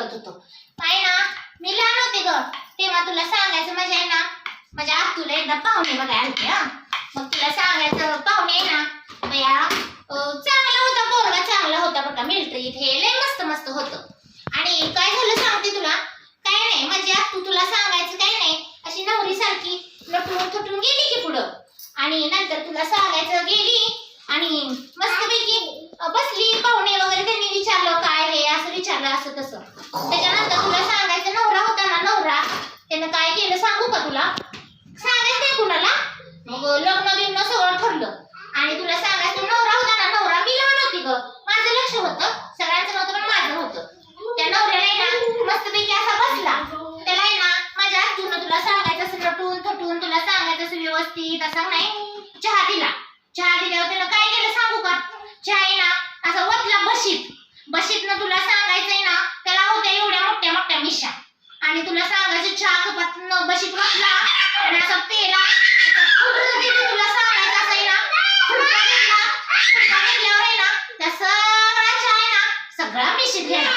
करत होतो. काय ना मी लहान होते ग. तेव्हा तुला सांगायचं मजा आहे ना म्हणजे माझ्या तुला एकदा पाहुणे बघायला आलते हा. मग तुला सांगायचं पाहुणे आहे ना बया चांगला होता पोरगा चांगला होता बघा मिलिटरीत हे लय मस्त मस्त होतं. आणि काय झालं सांगते तुला? काय नाही म्हणजे तू तुला सांगायचं काय नाही अशी नवरी सारखी लटून थटून गेली की पुढं. आणि नंतर तुला सांगायचं गेली आणि मस्तपैकी अं, बसली पाहुणे वगैरे त्यांनी विचारलं काय रे असं तसं. त्याच्यानंतर तुला सांगायचं नवरा होता ना नवरा त्यानं काय केलं सांगू का तुला? सांगायचं नाही कुणाला. मग लग्न बिग्न सगळं ठरलं. आणि तुला सांगायचं नवरा होता ना नवरा मी लहान होती ग. माझं लक्ष होतं सगळ्यांचं नव्हतं पण माझं होतं. त्या नवऱ्याला आहे ना मस्तपैकी असा बसला. त्याला आहे ना माझ्या आजून तुला सांगायचं असं नटून थटून तुला सांगायचं असं व्यवस्थित असं नाही चहा दिला. चहा दिल्यावर त्यानं काय केलं सांगू का? चहा आहे ना असा वतला बशीत. बशीत तुला सांगायचंय ना त्याला होत्या एवढ्या मोठ्या मोठ्या मिशा. आणि तुला सांगायचं चहा कपात न बशीत वतला आणि असा पेला तुला सांगायचं असं ना फुलकं घेतला फुलकं घेतल्यावर आहे ना त्या सगळा चहा आहे ना सगळा मिशीत गेला